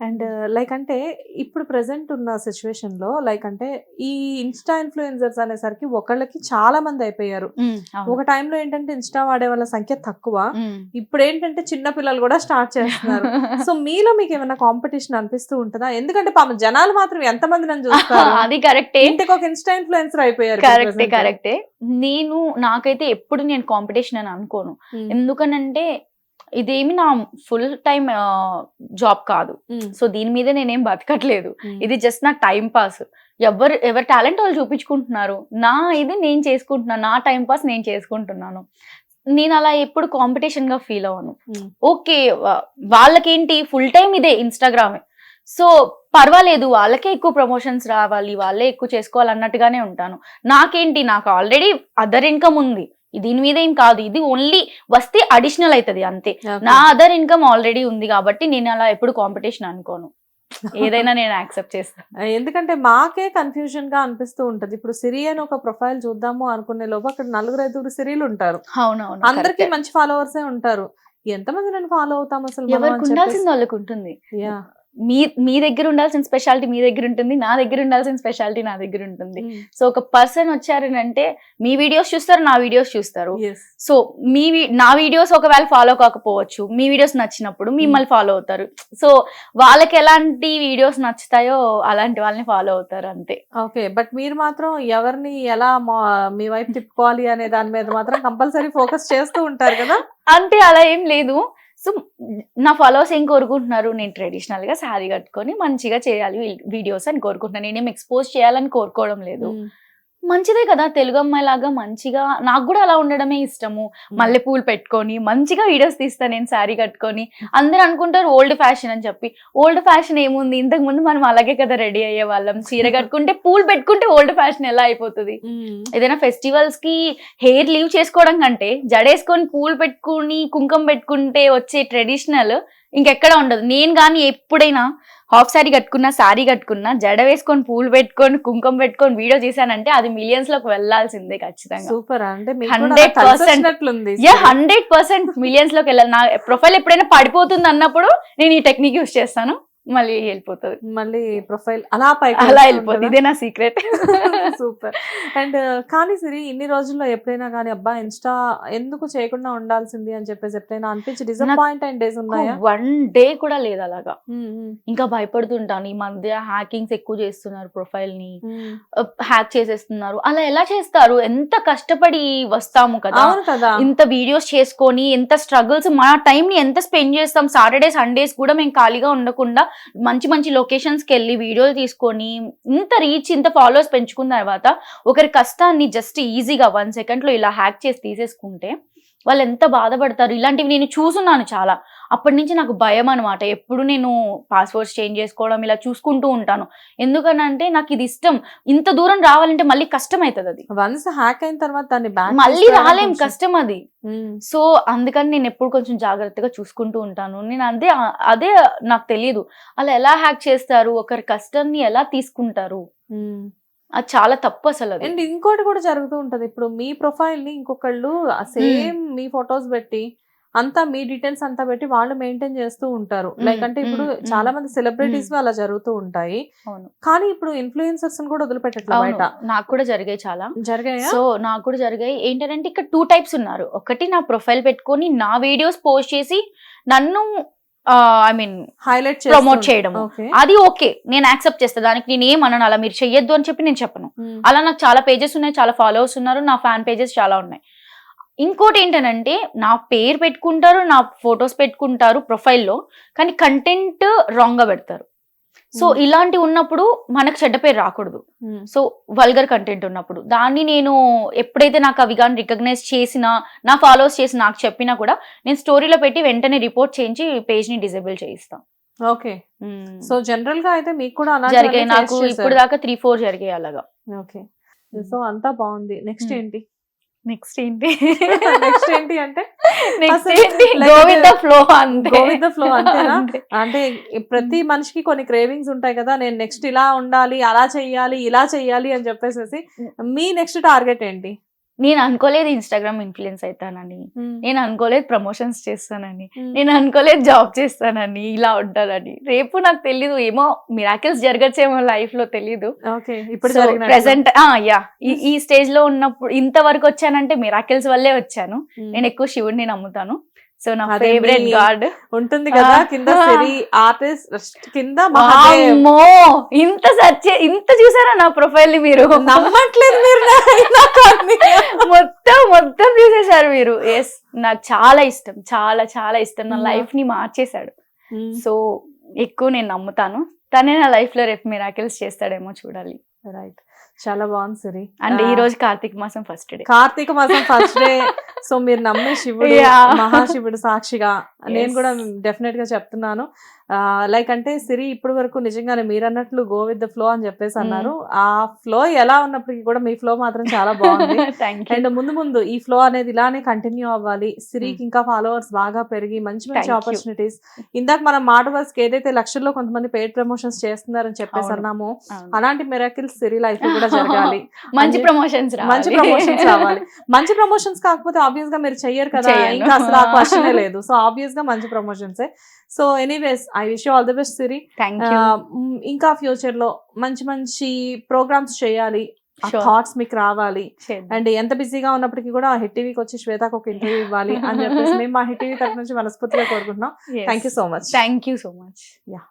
And like అంటే ఇప్పుడు present ఉన్న సిచ్యువేషన్లో లైక్ అంటే ఈ ఇన్స్టా ఇన్ఫ్లుయెన్సర్స్ అనేసరికి ఒకళ్ళకి చాలా మంది అయిపోయారు. ఒక టైంలో ఏంటంటే ఇన్స్టా వాడే వాళ్ళ సంఖ్య తక్కువ. ఇప్పుడు ఏంటంటే చిన్న పిల్లలు కూడా స్టార్ట్ చేస్తున్నారు. సో మీలో మీకు ఏమైనా కాంపిటీషన్ అనిపిస్తూ ఉంటుందా? ఎందుకంటే పాపం జనాలు మాత్రం ఎంత మంది నన్ను చూస్తారు. అది కరెక్టే. ఇంటికి ఒక ఇన్స్టా ఇన్ఫ్లుయెన్సర్ అయిపోయారు కరెక్టే. కరెక్టే. నేను నాకైతే ఎప్పుడు నేను కాంపిటీషన్ అని అనుకోను. ఎందుకనంటే ఇదేమి నా ఫుల్ టైం జాబ్ కాదు. ఉమ్, సో దీని మీద నేనేం బతకట్లేదు. ఉమ్. ఇది జస్ట్ నా టైం పాస్ ఎవరు ఎవరి టాలెంట్ వాళ్ళు చూపించుకుంటున్నారు? నా ఇది నేను చేసుకుంటున్నాను నా టైం పాస్ నేను చేసుకుంటున్నాను. నేను అలా ఎప్పుడు కాంపిటీషన్గా ఫీల్ అవ్వను. ఉమ్. ఓకే వాళ్ళకేంటి? ఫుల్ టైం ఇదే ఇన్స్టాగ్రామే సో పర్వాలేదు వాళ్ళకే ఎక్కువ ప్రమోషన్స్ రావాలి వాళ్ళే ఎక్కువ చేసుకోవాలి అన్నట్టుగానే ఉంటాను. నాకేంటి? నాకు ఆల్రెడీ అదర్ ఇన్కమ్ ఉంది. దీని మీద ఏం కాదు ఇది ఓన్లీ వస్తే అడిషనల్ అవుతుంది అంతే. నా అదర్ ఇన్కమ్ ఆల్రెడీ ఉంది కాబట్టి నేను అలా ఎప్పుడు కాంపిటీషన్ అనుకోను ఏదైనా నేను యాక్సెప్ట్ చేస్తాను ఎందుకంటే మాకే కన్ఫ్యూజన్గా అనిపిస్తూ ఉంటది ఇప్పుడు సిరి అని ఒక ప్రొఫైల్ చూద్దాము అనుకునే లోపు అక్కడ నలుగురు ఐదుగురు సిరీలు ఉంటారు అవునవును అందరికి. మంచి ఫాలోవర్సే ఉంటారు ఎంతమంది నన్ను ఫాలో అవుతాం అసలు ఎవరికి ఉండాల్సింది. వాళ్ళకి ఉంటుంది. మీ మీ దగ్గర ఉండాల్సిన స్పెషాలిటీ మీ దగ్గర ఉంటుంది నా దగ్గర ఉండాల్సిన స్పెషాలిటీ నా దగ్గర ఉంటుంది. సో ఒక పర్సన్ వచ్చారని అంటే మీ వీడియోస్ చూస్తారు నా వీడియోస్ చూస్తారు. సో మీ నా వీడియోస్ ఒకవేళ ఫాలో కాకపోవచ్చు మీ వీడియోస్ నచ్చినప్పుడు మిమ్మల్ని ఫాలో అవుతారు. సో వాళ్ళకి ఎలాంటి వీడియోస్ నచ్చుతాయో అలాంటి వాళ్ళని ఫాలో అవుతారు అంతే. ఓకే బట్ మీరు మాత్రం ఎవరిని ఎలా మా- మీ వైపు తిప్పుకోవాలి అనే దాని మీద మాత్రం కంపల్సరీ ఫోకస్ చేస్తూ ఉంటారు కదా? అంటే అలా ఏం లేదు. సో నా ఫాలోవర్స్ ఏం కోరుకుంటున్నారు? నేను ట్రెడిషనల్గా శారీ కట్టుకొని మంచిగా చేయాలి వీడియోస్ అని కోరుకుంటున్నాను నేనేం ఎక్స్పోజ్ చేయాలని కోరుకోవడం లేదు. మంచిదే కదా తెలుగు అమ్మాయి లాగా మంచిగా నాకు కూడా అలా ఉండడమే ఇష్టము. మల్లె పూలు పెట్టుకొని మంచిగా వీడియోస్ తీస్తాను నేను శారీ కట్టుకొని. అందరు అనుకుంటారు ఓల్డ్ ఫ్యాషన్ అని చెప్పి. ఓల్డ్ ఫ్యాషన్ ఏముంది? ఇంతకు ముందు మనం అలాగే కదా రెడీ అయ్యే వాళ్ళం. చీర కట్టుకుంటే పూలు పెట్టుకుంటే ఓల్డ్ ఫ్యాషన్ ఎలా అయిపోతుంది. ఏదైనా ఫెస్టివల్స్కి హెయిర్ లీవ్ చేసుకోవడం కంటే జడేసుకొని పూలు పెట్టుకుని కుంకుమ పెట్టుకుంటే వచ్చే ట్రెడిషనల్ ఇంకెక్కడ ఉండదు. నేను కానీ ఎప్పుడైనా హాఫ్ సారీ కట్టుకున్నా సారీ కట్టుకున్నా జడ వేసుకొని పూలు పెట్టుకొని కుంకుమ పెట్టుకొని వీడియో చేశానంటే అది మిలియన్స్లోకి వెళ్ళాల్సిందే ఖచ్చితంగా. సూపర్ అంటే మీకు 100% ఉంది యా హండ్రెడ్ పర్సెంట్ మిలియన్స్లోకి వెళ్ళాలి. నా ప్రొఫైల్ ఎప్పుడైనా పడిపోతుంది అన్నప్పుడు నేను ఈ టెక్నిక్ యూస్ చేస్తాను. మళ్ళీ వెళ్ళిపోతుంది. మళ్ళీ ప్రొఫైల్ అలా పైకి అలా వెళ్ళిపోతుంది. ఇదే నా సీక్రెట్ సూపర్. అండ్ కానీ సిరి ఇన్ని రోజుల్లో ఎప్పుడైనా కానీ అబ్బా ఇన్స్టా ఎందుకు చేయకుండా ఉండాల్సింది అని చెప్పేసి ఎప్పుడైనా అనిపించి డిసప్పాయింట్ అయిన డేస్ ఉన్నాయా? వన్ డే కూడా లేదు అలాగా. ఇంకా భయపడుతుంటాను. ఈ మధ్య హ్యాకింగ్స్ ఎక్కువ చేస్తున్నారు ప్రొఫైల్ని. హ్యాక్ చేసేస్తున్నారు. అలా ఎలా చేస్తారు? ఎంత కష్టపడి వస్తాము కదా. కదా. ఇంత వీడియోస్ చేసుకొని ఎంత స్ట్రగుల్స్ మన టైం ని ఎంత స్పెండ్ చేస్తాం? సాటర్డే సండేస్ కూడా మేము ఖాళీగా ఉండకుండా మంచి మంచి లొకేషన్స్కి వెళ్ళి వీడియోలు తీసుకొని ఇంత రీచ్ ఇంత ఫాలోవర్స్ పెంచుకున్న తర్వాత ఒకరి కష్టాన్ని జస్ట్ ఈజీగా వన్ సెకండ్లో ఇలా హ్యాక్ చేసి తీసేసుకుంటే వాళ్ళు ఎంత బాధపడతారు? ఇలాంటివి నేను చూసున్నాను చాలా. అప్పటి నుంచి నాకు భయం అనమాట ఎప్పుడు నేను పాస్వర్డ్స్ చేంజ్ చేసుకోవడం ఇలా చూసుకుంటూ ఉంటాను. ఎందుకనంటే నాకు ఇది ఇష్టం. ఇంత దూరం రావాలంటే మళ్ళీ కష్టం అవుతుంది అది. వన్స్ హ్యాక్ అయిన తర్వాత దాన్ని మళ్ళీ రాలేం కష్టం అది. సో అందుకని నేను ఎప్పుడు కొంచెం జాగ్రత్తగా చూసుకుంటూ ఉంటాను. నేను అదే అదే నాకు తెలియదు అలా ఎలా హ్యాక్ చేస్తారు? ఒకరి కష్టాన్ని ఎలా తీసుకుంటారు? అది చాలా తప్పు అసలు అండ్ ఇంకోటి కూడా జరుగుతూ ఉంటది. ఇప్పుడు మీ ప్రొఫైల్ని ఇంకొకళ్ళు సేమ్ మీ ఫొటోస్ పెట్టి అంతా మీ డీటెయిల్స్ అంతా పెట్టి వాళ్ళు మెయింటైన్ చేస్తూ ఉంటారు. లైక్ అంటే ఇప్పుడు చాలా మంది సెలబ్రిటీస్ అలా జరుగుతూ ఉంటాయి. కానీ ఇప్పుడు ఇన్ఫ్లుయెన్సర్స్ కూడా వదిలిపెట్టట్లేదు బయట? నాకు కూడా జరిగాయి చాలా. జరిగాయా? సో నాకు కూడా జరిగాయి. ఏంటంటే ఇక్కడ టూ టైప్స్ ఉన్నారు. ఒకటి నా ప్రొఫైల్ పెట్టుకొని నా వీడియోస్ పోస్ట్ చేసి నన్ను ఐ మీన్ హైలైట్ ప్రమోట్ చేయడము. ఓకే అది ఓకే నేను యాక్సెప్ట్ చేస్తాను దానికి నేను ఏమన్నాను అలా మీరు చెయ్యొద్దు అని చెప్పి నేను చెప్పను. అలా నాకు చాలా పేజెస్ ఉన్నాయి చాలా ఫాలోవర్స్ ఉన్నారు. నా ఫ్యాన్ పేజెస్ చాలా ఉన్నాయి. ఇంకోటి ఏంటనంటే నా పేరు పెట్టుకుంటారు నా ఫొటోస్ పెట్టుకుంటారు ప్రొఫైల్లో కానీ కంటెంట్ రాంగ్గా పెడతారు. సో. ఇలాంటి ఉన్నప్పుడు మనకు చెడ్డ పేరు రాకూడదు. సో వల్గర్ కంటెంట్ ఉన్నప్పుడు. దాన్ని నేను ఎప్పుడైతే నాకు అవి కానీ రికగ్నైజ్ చేసినా నా ఫాలోవర్స్ చేసి నాకు చెప్పినా కూడా నేను స్టోరీలో పెట్టి వెంటనే రిపోర్ట్ చేయించి పేజ్ని డిజేబుల్ చేయిస్తాను ఓకే. సో జనరల్గా అయితే మీకు కూడా జరిగాయి. నాకు ఇప్పుడు దాకా త్రీ ఫోర్ జరిగాయి అలాగా. ఓకే. సో అంతా బాగుంది. నెక్స్ట్. ఏంటి? నెక్స్ట్ ఏంటి? నెక్స్ట్ ఏంటి అంటే నెక్స్ట్ ఏంటి? ఫ్లో the flow అంతేనా? అంతే. అంటే ప్రతి మనిషికి కొన్ని క్రేవింగ్స్ ఉంటాయి కదా నేను నెక్స్ట్ ఇలా ఉండాలి అలా చెయ్యాలి ఇలా చెయ్యాలి అని చెప్పేసి మీ నెక్స్ట్ టార్గెట్ ఏంటి? నేను అనుకోలేదు ఇన్స్టాగ్రామ్ ఇన్ఫ్లుయెన్స్ అవుతానని నేను అనుకోలేదు ప్రమోషన్స్ చేస్తానని. నేను అనుకోలేదు జాబ్ చేస్తానని ఇలా ఉంటానని రేపు నాకు తెలీదు ఏమో మిరాకిల్స్ జరగచ్చేమో లైఫ్లో తెలీదు. ప్రెసెంట్ యా ఈ స్టేజ్లో ఉన్నప్పుడు ఇంతవరకు వచ్చానంటే మిరాకిల్స్ వల్లే వచ్చాను. ఉమ్. నేను ఎక్కువ శివుడిని నమ్ముతాను. సో నా ఫేవరెట్ గాడ్ ఉంటుంది కదా ఆ. కింద సిరి ఆర్టిస్ట్ కింద అమ్మో ఇంత సర్చ్ ఇంత చూసారా నా ప్రొఫైల్ని మీరు? నమ్మట్లేదు మీరు. మొత్తం మొత్తం చూసేశారు మీరు. ఎస్ నాకు చాలా ఇష్టం చాలా చాలా ఇష్టం. నా Hmm. లైఫ్ని మార్చేశాడు. సో ఎక్కువ నేను నమ్ముతాను. తనే నా లైఫ్లో రేపు మిరాకిల్స్ చేస్తాడేమో చూడాలి. రైట్ చాలా బాగుంది సిరి. అండ్ ఈ రోజు కార్తీక మాసం ఫస్ట్ డే. కార్తీక మాసం ఫస్ట్ డే. సో మీరు నమ్మే శివుడు. మహాశివుడు సాక్షిగా. నేను. కూడా డెఫినెట్గా చెప్తున్నాను. లైక్ అంటే సిరి ఇప్పటి వరకు నిజంగానే మీరు అన్నట్లు గో విత్ ద ఫ్లో అని చెప్పేసి అన్నారు. ఆ ఫ్లో ఎలా ఉన్నప్పటికీ కూడా మీ ఫ్లో మాత్రం చాలా బాగుంది. అండ్ ముందు ముందు ఈ ఫ్లో అనేది ఇలానే కంటిన్యూ అవ్వాలి. సిరికి ఇంకా ఫాలోవర్స్ బాగా పెరిగి మంచి మంచి. ఆపర్చునిటీస్ ఇందాక మనం మాట వర్స్కి ఏదైతే లక్షల్లో కొంతమంది పెయిడ్ ప్రమోషన్స్ చేస్తున్నారని చెప్పేసి. అన్నామో అలాంటి మిరాకిల్స్ సిరి లైఫ్ కూడా జరగాలి. మంచి ప్రమోషన్స్ మంచి ప్రమోషన్స్ రావాలి. మంచి ప్రమోషన్స్ కాకపోతే ఆబ్వియస్గా మీరు చెయ్యరు కదా. ఇంకా అసలు ఆ క్వశ్చనే లేదు. సో ఆబ్వియస్గా మంచి promotions so anyways I wish all the best Siri you ఇంకా ఫ్యూచర్లో మంచి మంచి ప్రోగ్రామ్స్ చేయాలి. థాట్స్ మీకు రావాలి. అండ్ ఎంత బిజీగా ఉన్నప్పటికీ కూడా హిట్ టీవీకి వచ్చి శ్వేతకు ఒక ఇంటర్వ్యూ ఇవ్వాలి అని చెప్పేసి మేము మా హిట్ టీవీ తరఫు నుంచి మనస్ఫూర్తిగా కోరుకుంటున్నాం. Thank you so much thank you so much Yeah.